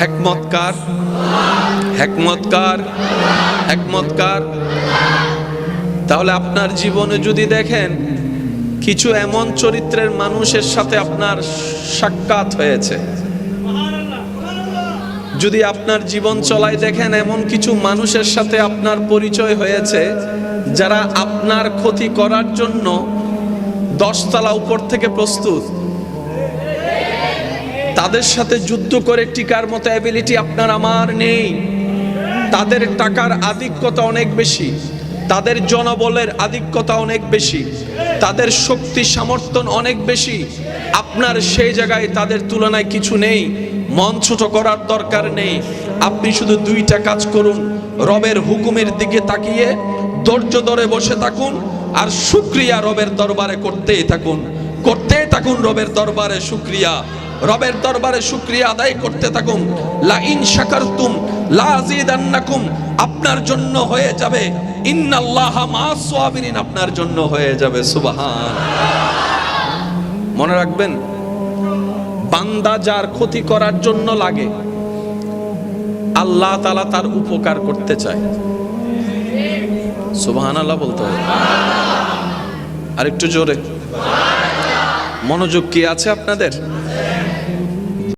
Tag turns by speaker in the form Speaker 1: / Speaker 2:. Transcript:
Speaker 1: হেকমতকার হেকমতকার হেকমতকার তাহলে আপনার জীবনে যদি দেখেন, কিছু এমন চরিত্রের মানুষের সাথে আপনার সাক্ষাৎ হয়েছে। যদি আপনার জীবন চলায় দেখেন, এমন কিছু মানুষের সাথে আপনার পরিচয় হয়েছে, যারা আপনার ক্ষতি করার জন্য দশতলা উপর থেকে প্রস্তুত। তাদের সাথে যুদ্ধ করে টিকার মতো অ্যাবিলিটি আপনার আমার নেই। তাদের টাকার আধিক্যতা অনেক বেশি। তাদের জনবলের আধিক্যতা অনেক বেশি। তাদের শক্তি সমর্থন অনেক বেশি। আপনার সেই জায়গায় তাদের তুলনায় কিছু নেই। মন ছোট করার দরকার নেই। আপনি শুধু দুইটা কাজ করুন। রবের হুকুমের দিকে তাকিয়ে ধৈর্য ধরে বসে থাকুন আর শুক্রিয়া রবের দরবারে করতেই থাকুন। করতেই থাকুন রবের দরবারে শুক্রিয়া। রবের দরবারে শুক্রিয়া আদায় করতে থাকুন। লা ইন শাকারতুম লা আযীদান্নাকুম আপনার জন্য হয়ে যাবে। ইন্নাল্লাহা মা'আস সাবিরিন আপনার জন্য হয়ে যাবে, সুবহান। মনে রাখবেন, বান্দা যার ক্ষতি করার জন্য লাগে, আল্লাহ তাআলা তার উপকার করতে চায়। সুবহানাল্লাহ বলতে হবে। আর একটু জোরে। মনোযোগ কি আছে আপনাদের?